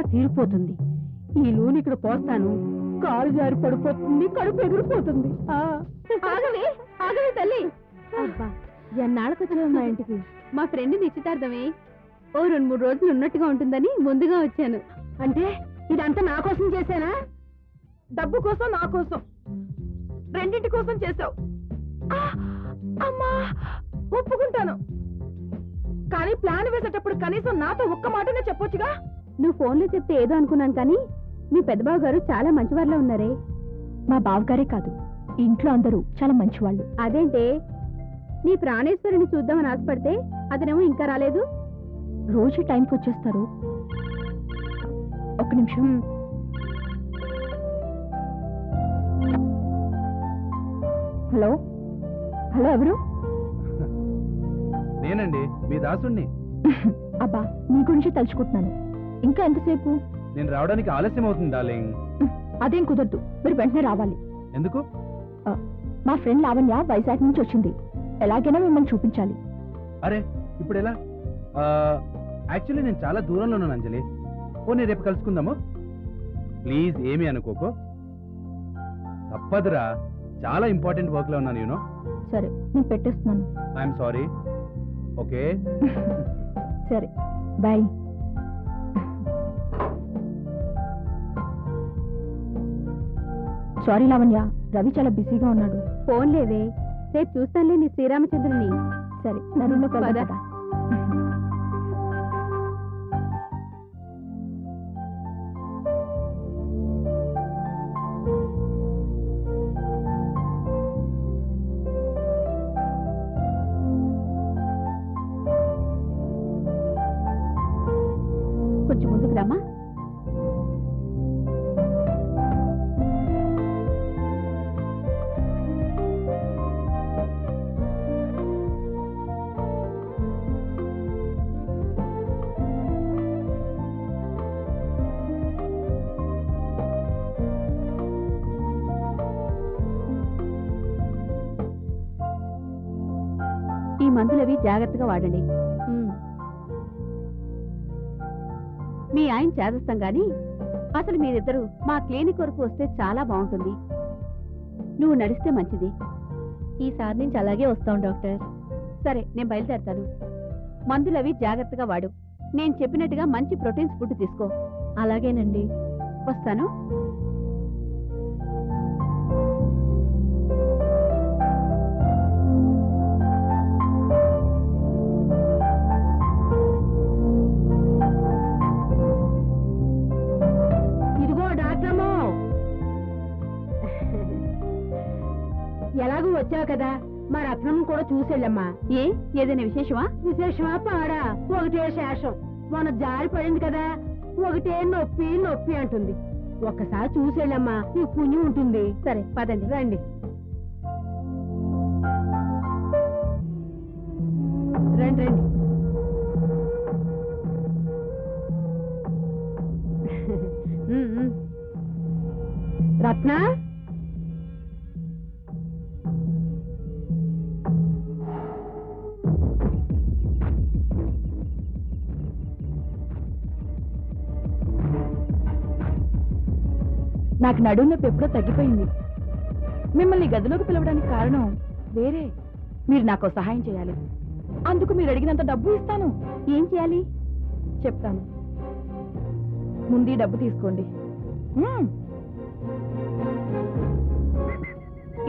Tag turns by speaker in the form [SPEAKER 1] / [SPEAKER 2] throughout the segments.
[SPEAKER 1] తీరిపోతుంది. ఈ నూనె ఇక్కడ పోస్తాను. కాలు జారి పడిపోతుంది కడుపు ఎగిరిపోతుంది. ఆ.
[SPEAKER 2] ఆగవే ఆగవే తల్లి.
[SPEAKER 1] అబ్బా మా ఇంటికి?
[SPEAKER 2] మా ఫ్రెండ్ నిశ్చితార్థమే. ఓ రెండు మూడు రోజులు ఉన్నట్టుగా ఉంటుందని ముందుగా వచ్చాను.
[SPEAKER 1] అంటే ఇదంతా నా కోసం చేశానా?
[SPEAKER 3] డబ్బు కోసం నా కోసం. రెండింటి కోసం చేసావు ఆ! అమ్మా ఒప్పుకుంటాను. కానీ ప్లాన్ వేసేటప్పుడు కనీసం నాతో ఒక్క మాటనే చెప్పొచ్చుగా?
[SPEAKER 2] నువ్వు ఫోన్లో చెప్తే ఏదో అనుకున్నాను కానీ మీ పెద్దబాబు గారు చాలా మంచివారిలో ఉన్నారే.
[SPEAKER 1] మా బావగారే కాదు ఇంట్లో అందరూ చాలా మంచివాళ్ళు.
[SPEAKER 2] అదేంటే నీ ప్రాణేశ్వరిని చూద్దామని ఆశపడితే అతనేమో ఇంకా రాలేదు?
[SPEAKER 1] రోజు టైంకి వచ్చేస్తారు. ఒక నిమిషం. హలో? హలో ఎవరు?
[SPEAKER 4] నేనండి మీ దాసుణ్ణి.
[SPEAKER 1] అబ్బా మీ గురించి తలుచుకుంటున్నాను. ఇంకా ఎంతసేపు?
[SPEAKER 4] నేను రావడానికి ఆలస్యం అవుతుంది డార్లింగ్.
[SPEAKER 1] అదేం కుదరదు మీరు వెంటనే రావాలి.
[SPEAKER 4] ఎందుకు?
[SPEAKER 1] మా ఫ్రెండ్ లావణ్య వైజాగ్ నుంచి వచ్చింది. ఎలాగైనా మిమ్మల్ని చూపించాలి.
[SPEAKER 4] అరే ఇప్పుడు ఎలా యాక్చువల్లీ నేను చాలా దూరంలో ఉన్నాను అంజలి. పోనీ రేపు కలుసుకుందాము. ప్లీజ్ ఏమీ అనుకోకో. తప్పదురా చాలా ఇంపార్టెంట్ వర్క్లో ఉన్నాను యూనో
[SPEAKER 1] సరే నేను పెట్టేస్తున్నాను.
[SPEAKER 4] I'm sorry. ఓకే.
[SPEAKER 1] సరే బాయ్. సారీ లావణ్య రవి చాలా బిజీగా ఉన్నాడు.
[SPEAKER 2] ఫోన్ లేవే రేపు చూస్తానులే నీ శ్రీరామచంద్రుని
[SPEAKER 1] సరే నా రూమ్లో
[SPEAKER 2] పద. జాగ్రత్తగా వాడండి. మీ ఆయన చేదస్తాం గాని అసలు మీరిద్దరూ మా క్లినిక్ వరకు వస్తే చాలా బాగుంటుంది. నువ్వు నడిస్తే మంచిది. ఈసారి నుంచి అలాగే వస్తాం డాక్టర్. సరే నేను బయలుదేరతాను. మందులవి జాగ్రత్తగా వాడు. నేను చెప్పినట్టుగా మంచి ప్రోటీన్స్ ఫుడ్ తీసుకో. అలాగేనండి. వస్తాను.
[SPEAKER 1] ఎలాగూ వచ్చావు కదా? మా రత్నం కూడా చూసెళ్ళమ్మా.
[SPEAKER 2] ఏ? ఏదైనా విశేషమా?
[SPEAKER 1] విశేషమా పాడా? ఒకటే శేషం. మొన్న జారి పడింది కదా? ఒకటే నొప్పి నొప్పి అంటుంది. ఒక్కసారి చూసెళ్ళమ్మా నీకు పుణ్యం ఉంటుంది.
[SPEAKER 2] సరే పదండి.
[SPEAKER 1] రండి. రండి రండి. రత్న?
[SPEAKER 3] నాకు నడుము నొప్పి ఎప్పుడో తగ్గిపోయింది. మిమ్మల్ని గదిలోకి పిలవడానికి కారణం వేరే. మీరు నాకు సహాయం చేయాలి. అందుకు మీరు అడిగినంత డబ్బు ఇస్తాను.
[SPEAKER 2] ఏం చేయాలి?
[SPEAKER 3] చెప్తాను. ముందు డబ్బు తీసుకోండి.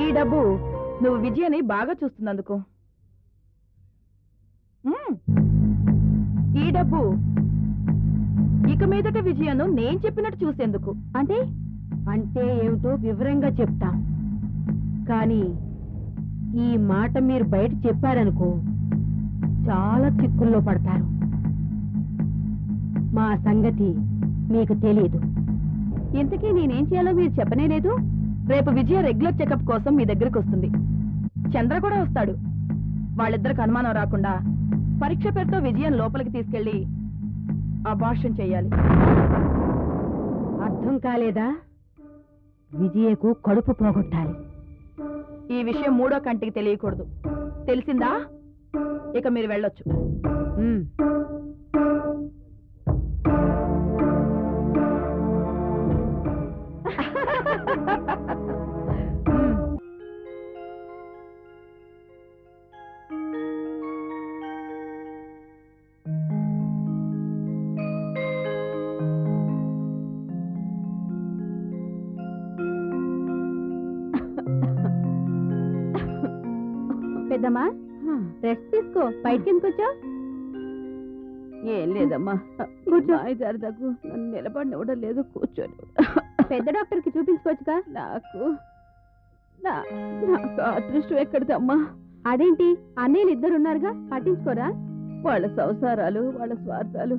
[SPEAKER 3] ఈ డబ్బు నువ్వు విజయని బాగా చూస్తున్నందుకు. ఈ డబ్బు ఇక మీదట విజయను నేను చెప్పినట్టు చూసేందుకు.
[SPEAKER 1] అంటే? అంటే ఏమిటో వివరంగా చెప్తాం. కానీ ఈ మాట మీరు బయట చెప్పారనుకో చాలా చిక్కుల్లో పడతారు. మా సంగతి మీకు తెలియదు
[SPEAKER 2] ఇంతకీ నేనేం చేయాలో మీరు చెప్పనే లేదు.
[SPEAKER 3] రేపు విజయ రెగ్యులర్ చెకప్ కోసం మీ దగ్గరికి వస్తుంది. చంద్ర కూడా వస్తాడు. వాళ్ళిద్దరికి అనుమానం రాకుండా పరీక్ష పేరుతో విజయం లోపలికి తీసుకెళ్ళి అబార్షన్ చేయాలి.
[SPEAKER 1] అర్థం కాలేదా? విజయకు కడుపు పోగొట్టాలి.
[SPEAKER 3] ఈ విషయం మూడో కంటికి తెలియకూడదు. తెలిసిందా? ఇక మీరు వెళ్ళొచ్చు.
[SPEAKER 2] పెద్దమ్మా రెస్ట్ తీసుకో. బయటికి ఎందుకు వచ్చావు
[SPEAKER 5] ఏం లేదమ్మా.
[SPEAKER 2] కూర్చో.
[SPEAKER 5] దగ్గు నన్ను నిలబడినివ్వడం లేదు కూర్చొని
[SPEAKER 2] పెద్ద డాక్టర్కి చూపించుకోవచ్చుగా?
[SPEAKER 5] నాకు నాకు అదృష్టం ఎక్కడిదమ్మా?
[SPEAKER 2] అదేంటి? అన్నయ్యలు ఇద్దరు ఉన్నారుగా పట్టించుకోరా?
[SPEAKER 5] వాళ్ళ సంసారాలు వాళ్ళ స్వార్థాలు.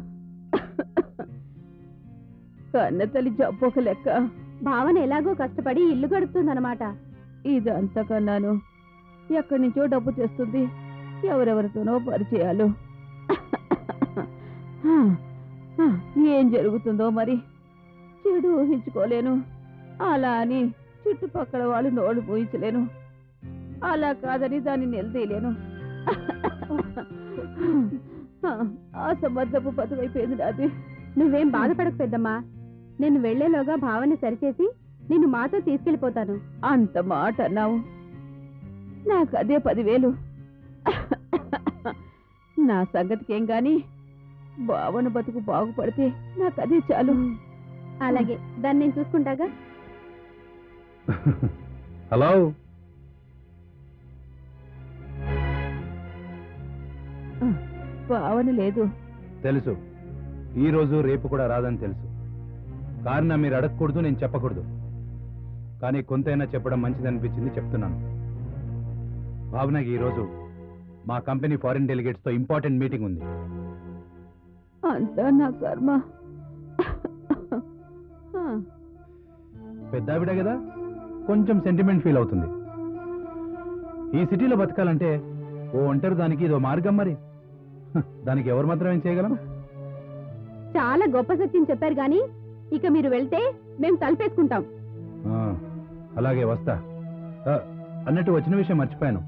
[SPEAKER 5] కన్న తల్లి జబ్బు ఒక లెక్క.
[SPEAKER 2] భావన ఎలాగో కష్టపడి ఇల్లు గడుపుతుందన్నమాట.
[SPEAKER 5] ఇది అంతకన్నాను ఎక్కడి నుంచో డబ్బు తెస్తుంది. ఎవరెవరితోనో పరిచయాలు. ఏం జరుగుతుందో మరి? చెడు ఊహించుకోలేను. అలా అని చుట్టుపక్కల వాళ్ళు నోళ్ళు పోయించలేను అలా కాదని దాన్ని నిలదీయలేను. ఆ సమర్థపు బతుకైపోయింది నాది.
[SPEAKER 2] నువ్వేం బాధపడకు పెద్దమ్మా నేను వెళ్ళేలోగా భావన సరిచేసి నిన్ను మాతో తీసుకెళ్ళిపోతాను
[SPEAKER 5] అంత మాట అన్నావు. నాకు అదే పదివేలు. నా సంగతికి ఏం గాని బావన బతుకు బాగుపడితే నాకు అదే చాలు.
[SPEAKER 2] అలాగే. దాన్ని నేను చూసుకుంటాగా?
[SPEAKER 4] హలో.
[SPEAKER 5] బావన లేదు.
[SPEAKER 4] తెలుసు. ఈ రోజు రేపు కూడా రాదని తెలుసు. కారణం మీరు అడగకూడదు నేను చెప్పకూడదు. కానీ కొంతైనా చెప్పడం మంచిదనిపించింది చెప్తున్నాను. భావనకి ఈరోజు మా కంపెనీ ఫారిన్ డెలిగేట్స్తో ఇంపార్టెంట్ మీటింగ్ ఉంది.
[SPEAKER 5] అంతా నా కర్మ. హా,
[SPEAKER 4] పెద్ద ఆవిడ కదా కొంచెం సెంటిమెంట్ ఫీల్ అవుతుంది. ఈ సిటీలో బతకాలంటే ఓ ఒంటరి దానికి ఇదో మార్గం మరి. దానికి ఎవరు మాత్రం ఏం చేయగలం?
[SPEAKER 2] చాలా గొప్ప సత్యం చెప్పారు గాని ఇక మీరు వెళ్తే మేము తలుపేసుకుంటాం.
[SPEAKER 4] అలాగే వస్తా. అన్నట్టు వచ్చిన విషయం మర్చిపోయాను.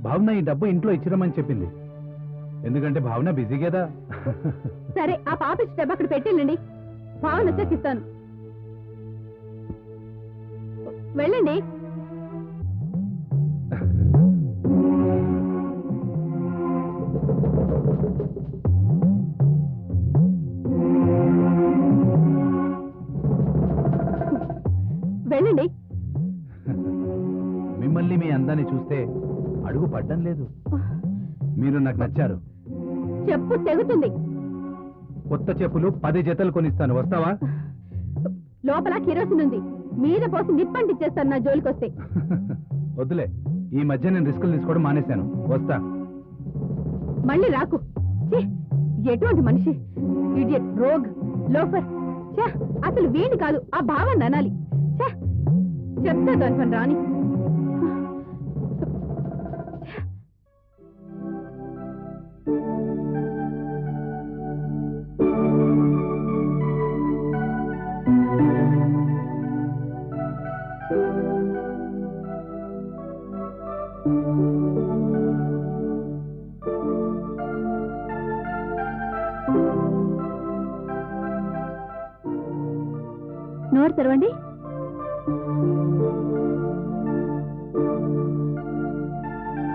[SPEAKER 4] భావన ఈ డబ్బు ఇంట్లో ఇచ్చిరమని చెప్పింది. ఎందుకంటే భావన బిజీ కదా.
[SPEAKER 2] సరే ఆ పాప ఇచ్చి డబ్బు అక్కడ పెట్టేళ్ళండి. భావన వచ్చాక ఇస్తాను. వెళ్ళండి.
[SPEAKER 4] పడ్డం లేదు. మీరు నాకు నచ్చారు.
[SPEAKER 2] చెప్పు తెగుతుంది.
[SPEAKER 4] కొత్త చెప్పులు పది జతలు కొనిస్తాను వస్తావా?
[SPEAKER 2] లోపల కిరోసిన్ ఉంది. మీద పోసి నిప్పంటిచ్చేస్తాను నా జోలికి వస్తే
[SPEAKER 4] వద్దులే. ఈ మధ్య నేను రిస్కులు తీసుకోవడం మానేశాను. వస్తా.
[SPEAKER 2] మళ్ళీ రాకు. ఛీ, ఎటువంటి మనిషి? Idiot rogue loafer. ఛే, అసలు వీణి కాదు ఆ భావాన్ని అనాలి. ఛే, చెప్తా దాని పని రాని.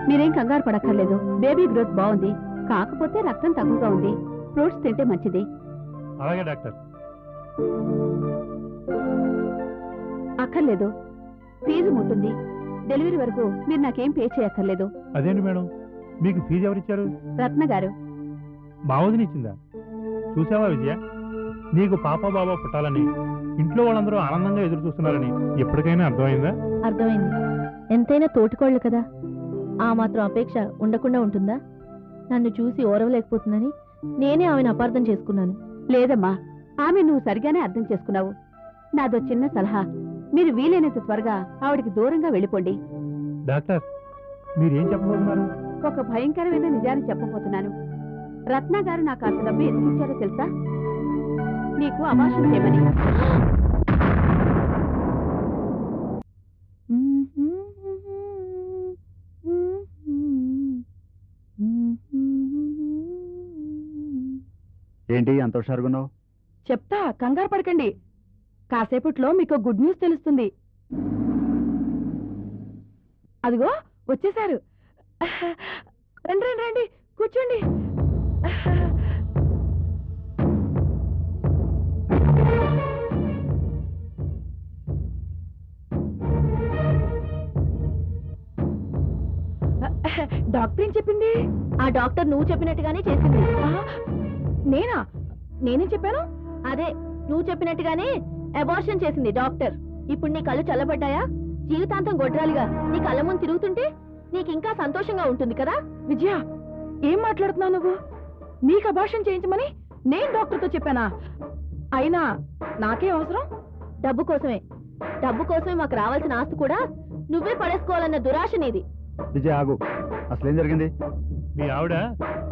[SPEAKER 2] మీరేం కంగారు పడక్కర్లేదు. బేబీ గ్రోత్ బాగుంది. కాకపోతే రక్తం తక్కువగా ఉంది. ఫ్రూట్స్ తింటే మంచిది.
[SPEAKER 6] అలాగే డాక్టర్.
[SPEAKER 2] అక్కర్లేదు. ఫీజు ఉంటుంది డెలివరీ వరకు మీరు నాకేం పే చేయక్కర్లేదు.
[SPEAKER 6] అదేంటి మేడం? మీకు ఫీజు ఎవరిచ్చారు?
[SPEAKER 2] రత్న గారు.
[SPEAKER 6] మా చూసావా విజయ? నీకు పాప బాబా పుట్టాలని ఇంట్లో వాళ్ళందరూ ఆనందంగా ఎదురు చూస్తున్నారని ఎప్పటికైనా అర్థమైందా?
[SPEAKER 2] అర్థమైంది. ఎంతైనా తోటికోళ్ళు కదా. ఆ మాత్రం అపేక్ష ఉండకుండా ఉంటుందా? నన్ను చూసి ఓరవలేకపోతుందని నేనే ఆమెను అపార్థం చేసుకున్నాను. లేదమ్మా ఆమె నువ్వు సరిగానే అర్థం చేసుకున్నావు. నాదో చిన్న సలహా. మీరు వీలైనంత త్వరగా ఆవిడికి దూరంగా వెళ్ళిపోండి.
[SPEAKER 6] డాక్టర్ మీరేం చెప్పబోతున్నారు?
[SPEAKER 2] ఒక భయంకరమైన నిజాన్ని చెప్పబోతున్నాను. రత్న గారు నాకు అంత డబ్బు ఎందుకు ఇచ్చారో తెలుసా? నీకు అభాషణ చేయమని.
[SPEAKER 7] ఏంటి? అంత హుషారుగున్నావు
[SPEAKER 5] చెప్తా కంగారు పడకండి.
[SPEAKER 3] కాసేపట్లో మీకు గుడ్ న్యూస్ తెలుస్తుంది. అదిగో వచ్చేసారు రండి రండి రండి. కూర్చోండి. డాక్టర్ ఏం చెప్పింది?
[SPEAKER 8] ఆ డాక్టర్ నువ్వు చెప్పినట్టుగానే చేసింది.
[SPEAKER 3] నేనా? నేనేం చెప్పాను?
[SPEAKER 8] అదే నువ్వు చెప్పినట్టుగానే అబార్షన్ చేసింది డాక్టర్. ఇప్పుడు నీ కళ్ళు చల్లబడ్డాయా? జీవితాంతం గొడ్రాలిగా. నీ కళ్ళ ముందు తిరుగుతుంటే నీకు ఇంకా సంతోషంగా ఉంటుంది కదా?
[SPEAKER 3] విజయ ఏం మాట్లాడుతున్నావు నువ్వు? నీకు అభాషణ చేయించమని నేను డాక్టర్తో చెప్పానా? అయినా నాకేం అవసరం?
[SPEAKER 8] డబ్బు కోసమే. డబ్బు కోసమే మాకు రావాల్సిన ఆస్తి కూడా నువ్వే పడేసుకోవాలన్న దురాశ నీది.
[SPEAKER 7] విజయ్ ఆగు. అసలు ఏం జరిగింది?
[SPEAKER 6] మీ ఆవిడ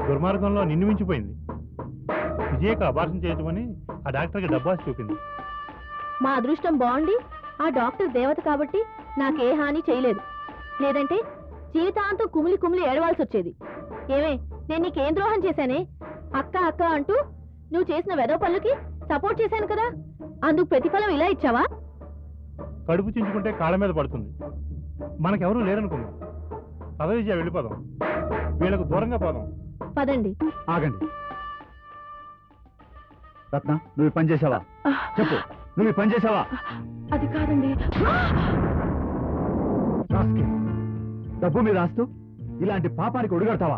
[SPEAKER 6] దుర్మార్గంలో నిన్ను మించిపోయింది. విజయకు అబార్షన్ చేయటమని ఆ డాక్టర్కి డబ్బాసి చూపింది.
[SPEAKER 8] మా అదృష్టం బాగుండి ఆ డాక్టర్ దేవత కాబట్టి నాకే హాని చేయలేదు. లేదంటే జీవితాంతం కుమిలి కుమిలి ఏడవాల్సి వచ్చేది. ఏమే నేను నీకేం ద్రోహం చేశానే? అక్క అక్క అంటూ నువ్వు చేసిన వెదవ పనులకి సపోర్ట్ చేశాను కదా? అందుకు ప్రతిఫలం ఇలా ఇచ్చావా?
[SPEAKER 6] కడుపు చించుకుంటే కాళ్ళ మీద పడుతుంది. మనకెవరూ లేరనుకుందాం. పద విజయ వెళ్ళిపోదాం. వీళ్ళకు దూరంగా పోదాం.
[SPEAKER 8] పదండి.
[SPEAKER 7] ఆగండి. రత్న నువ్వు పని చేసావా చెప్పు నువ్వు పని చేసావా
[SPEAKER 3] అది కాదండి.
[SPEAKER 7] డబ్బు మీద ఆస్తూ ఇలాంటి పాపానికి ఒడిగడతావా?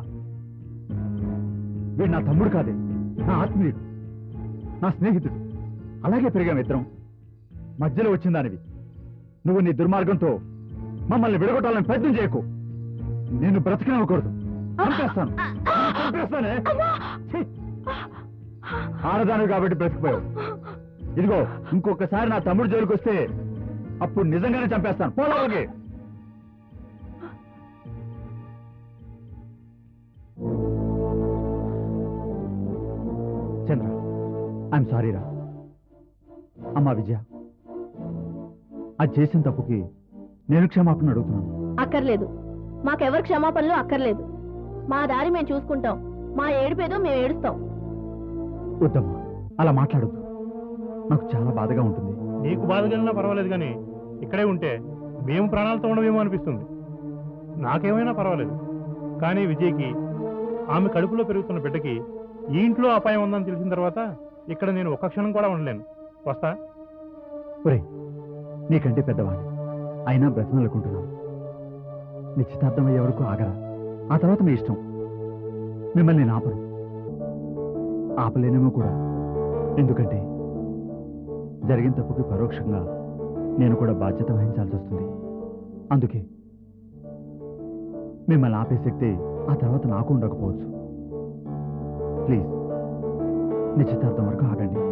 [SPEAKER 7] వీడు నా తమ్ముడు కాదే నా ఆత్మీయుడు నా స్నేహితుడు. అలాగే పెరిగాం ఇద్దరం. మధ్యలో వచ్చిందానివి నువ్వు నీ దుర్మార్గంతో మమ్మల్ని విడగొట్టాలని ప్రయత్నం చేయకు. నేను బ్రతకనివ్వకూడదు. చంపేస్తాను. చంపేస్తానే! ఆడదాను కాబట్టి బ్రతికిపోయావు. ఇదిగో ఇంకొకసారి నా తమ్ముడు జోలికి వస్తే అప్పుడు నిజంగానే చంపేస్తాను. పోలాగే చంద్ర ఐఎమ్ సారీ రా. అమ్మా విజయ అది చేసిన తప్పుకి నేను క్షమాపణ అడుగుతున్నాను.
[SPEAKER 8] అక్కర్లేదు. మాకెవరు క్షమాపణలు అక్కర్లేదు. మా దారి మేము చూసుకుంటాం. మా ఏడుపేదో మేము ఏడుస్తాం.
[SPEAKER 7] వద్దమ్మా అలా మాట్లాడొద్దు. నాకు చాలా బాధగా ఉంటుంది.
[SPEAKER 6] నీకు బాధ కలిగినా పర్వాలేదు కానీ ఇక్కడే ఉంటే మేము ప్రాణాలతో ఉండవేమో అనిపిస్తుంది. నాకేమైనా పర్వాలేదు. కానీ విజయ్కి ఆమె కడుపులో పెరుగుతున్న బిడ్డకి ఈ ఇంట్లో అపాయం ఉందని తెలిసిన తర్వాత ఇక్కడ నేను ఒక్క క్షణం కూడా ఉండలేను. వస్తా?
[SPEAKER 7] ఒరే నీకంటే పెద్దవాణ్ణి అయినా బ్రతిమలుకుంటున్నాను నిశ్చితార్థం అయ్యే వరకు ఆగరా. ఆ తర్వాత మీ ఇష్టం. మిమ్మల్ని నేను ఆపను. ఆపలేనేమో కూడా. ఎందుకంటే జరిగిన తప్పుకి పరోక్షంగా నేను కూడా బాధ్యత వహించాల్సి వస్తుంది. అందుకే మిమ్మల్ని ఆపే శక్తి ఆ తర్వాత నాకు ఉండకపోవచ్చు. ప్లీజ్ నిశ్చితార్థం వరకు ఆగండి.